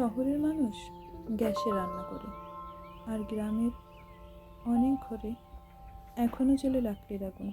শহরের মানুষ গ্যাসে রান্না করে আর গ্রামের অনেক ঘরে এখনও চলে লাকড়ির আগুন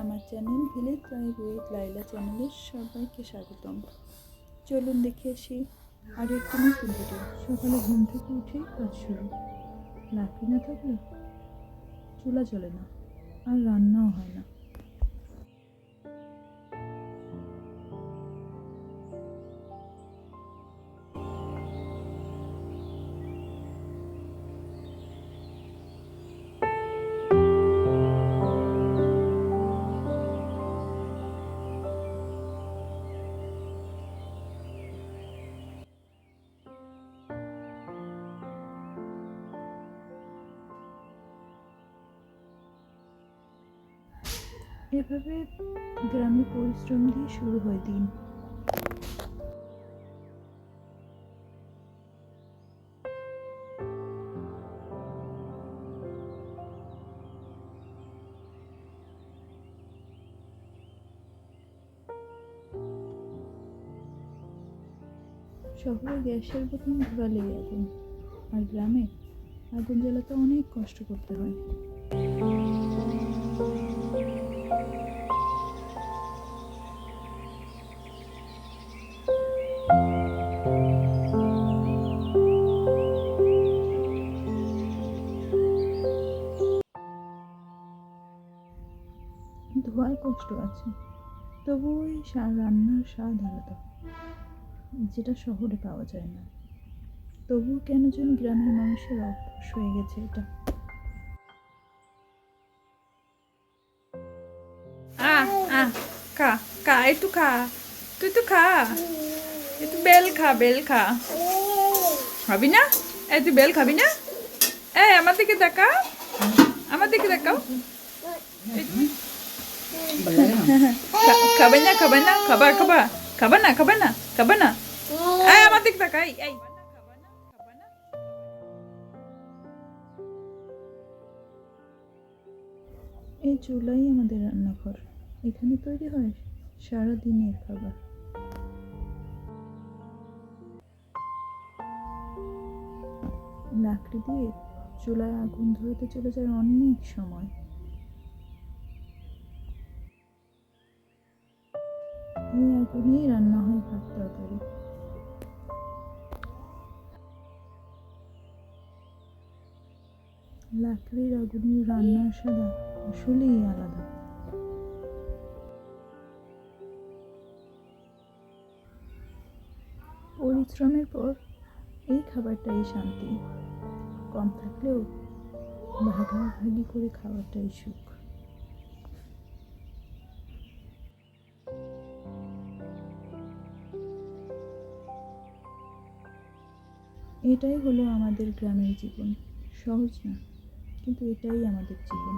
আমার channel village live with Laila চ্যানেলে সবাইকে স্বাগতম। চলুন দেখে আসি আর একটু নতুন ভিডিও। সকালে ঘুম থেকে উঠে কাজ শুরু। লাকড়ি না থাকলে চুলা চলে না, আর রান্নাও হয় না। এভাবে গ্রামে পরিশ্রম দিয়ে শুরু হয় দিন। শহরে গ্যাসের বোতাম ধরালেই আগুন আর গ্রামে আগুন জ্বালাতে অনেক কষ্ট করতে হয়। ধোয়ার কষ্ট আছে। তবু ওই সা- রান্নার স্বাদ আলাদা। যেটা শহরে পাওয়া যায় না। তবুও কেন যেন গ্রামের মানুষের অভ্যাস হয়ে গেছে এটা। আহ আহ খা খা, একটু খা। তুই তো খা। একটু বেল খা বেল খা। খাবি না? এই তুই বেল খাবি না? এই, আমার দিকে দেখা আমার দিকে দেখাও। এই এই চুলাই আমাদের রান্নাঘর। এখানে তৈরি হয় সারা দিনের খাবার। লাকড়ি দিয়ে চুলায় আগুন ধরাতে চলে যায় অনেক সময়। এই আগুনেই রান্না হয় ভাত তরকারি। লাকড়ির আগুনের রান্নার স্বাদ আসলেই আলাদা। পরিশ্রমের পর এই খাবারটাই শান্তি। কম থাকলেও ভাগাভাগি করে খাওয়াটাই সুখ। এটাই হলো আমাদের গ্রামের জীবন। সহজ না কিন্তু এটাই আমাদের জীবন।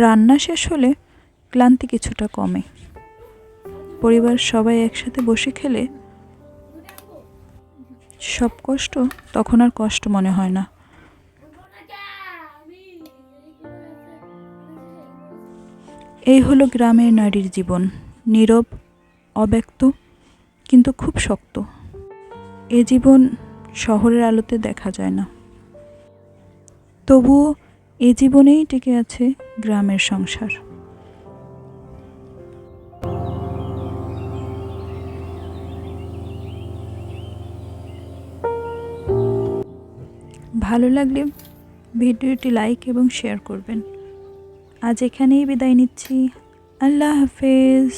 রান্না শেষ হলে ক্লান্তি কিছুটা কমে। পরিবার সবাই একসাথে বসে খেলে সব কষ্ট তখন আর কষ্ট মনে হয় না। এই হলো গ্রামের নারীর জীবন। নীরব, অব্যক্ত, কিন্তু খুব শক্ত। এ জীবন শহরের আলোতে দেখা যায় না। তবুও এ জীবনেই টিকে আছে গ্রামের সংসার। ভালো লাগলে ভিডিওটি লাইক এবং শেয়ার করবেন। আজ এখানেই বিদায় নিচ্ছি। আল্লাহ হাফেজ।